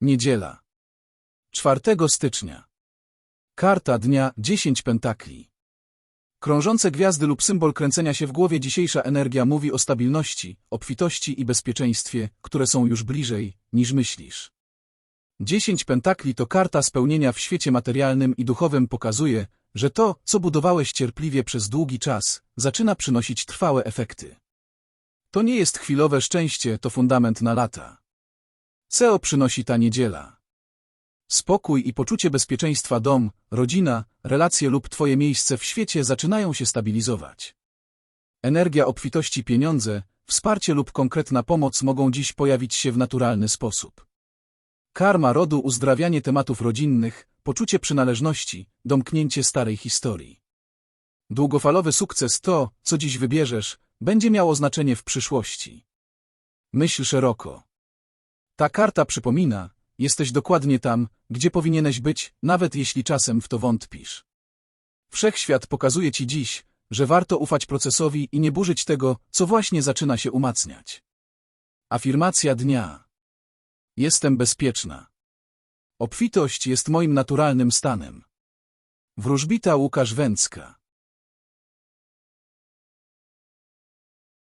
Niedziela. 4 stycznia. Karta dnia 10 pentakli. Krążące gwiazdy lub symbol kręcenia się w głowie dzisiejsza energia mówi o stabilności, obfitości i bezpieczeństwie, które są już bliżej, niż myślisz. 10 pentakli to karta spełnienia w świecie materialnym i duchowym pokazuje, że to, co budowałeś cierpliwie przez długi czas, zaczyna przynosić trwałe efekty. To nie jest chwilowe szczęście, to fundament na lata. CEO przynosi ta niedziela. Spokój i poczucie bezpieczeństwa dom, rodzina, relacje lub Twoje miejsce w świecie zaczynają się stabilizować. Energia obfitości pieniądze, wsparcie lub konkretna pomoc mogą dziś pojawić się w naturalny sposób. Karma rodu uzdrawianie tematów rodzinnych, poczucie przynależności, domknięcie starej historii. Długofalowy sukces to, co dziś wybierzesz, będzie miało znaczenie w przyszłości. Myśl szeroko. Ta karta przypomina, jesteś dokładnie tam, gdzie powinieneś być, nawet jeśli czasem w to wątpisz. Wszechświat pokazuje ci dziś, że warto ufać procesowi i nie burzyć tego, co właśnie zaczyna się umacniać. Afirmacja dnia. Jestem bezpieczna. Obfitość jest moim naturalnym stanem. Wróżbita Łukasz Węcka